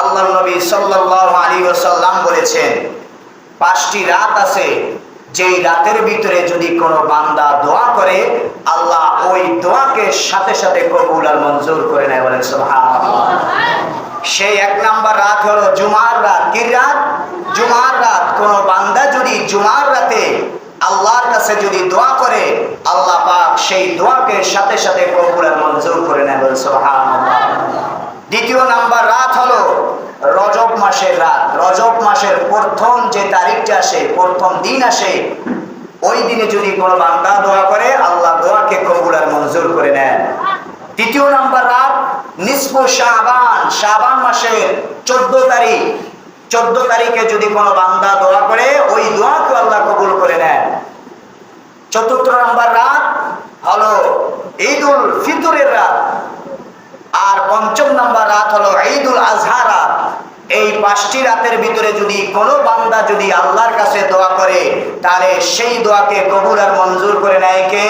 আল্লাহ নবী সাল্লাল্লাহু আলাইহি ওয়াসাল্লাম বলেছেন, পাঁচটি রাত আছে, যেই রাতের ভিতরে যদি কোনো বান্দা দোয়া করে, আল্লাহ ওই দোয়াকে সাথে সাথে কবুল আর মঞ্জুর করে নেয় বলেন সেই এক নাম্বার রাত হলো জুমার রাত। কি রাত? জুমার রাত। কোন বান্দা যদি জুমার রাতে আল্লাহর কাছে যদি দোয়া করে, আল্লাহ পাক সেই দোয়াকে সাথে সাথে কবুল আর মঞ্জুর করে নেয় বলেন দ্বিতীয় নাম্বার রাত হলো রজব মাসের প্রথম যে তারিখটা আসে, প্রথম দিন আসে, ওই দিনে যদি কোনো বান্দা দোয়া করে, আল্লাহ দোয়াকে কবুল আর মঞ্জুর করে নেন। তৃতীয় নাম্বার রাত, নিসফ শাবান শাবান মাসের চোদ্দ তারিখ। চোদ্দ তারিখে যদি কোনো বান্দা দোয়া করে, ওই দোয়াকে আল্লাহ কবুল করে নেন। চতুর্থ নাম্বার রাত হলো ঈদুল ফিতরের রাত। আর পঞ্চম নাম্বার রাত হলো এই পাঁচটি রাতের ভিতরে যদি কোনো বান্দা যদি আল্লাহর কাছে দোয়া করে, তাহলে সেই দোয়াকে কবুল আর মঞ্জুর করে নেয় কে?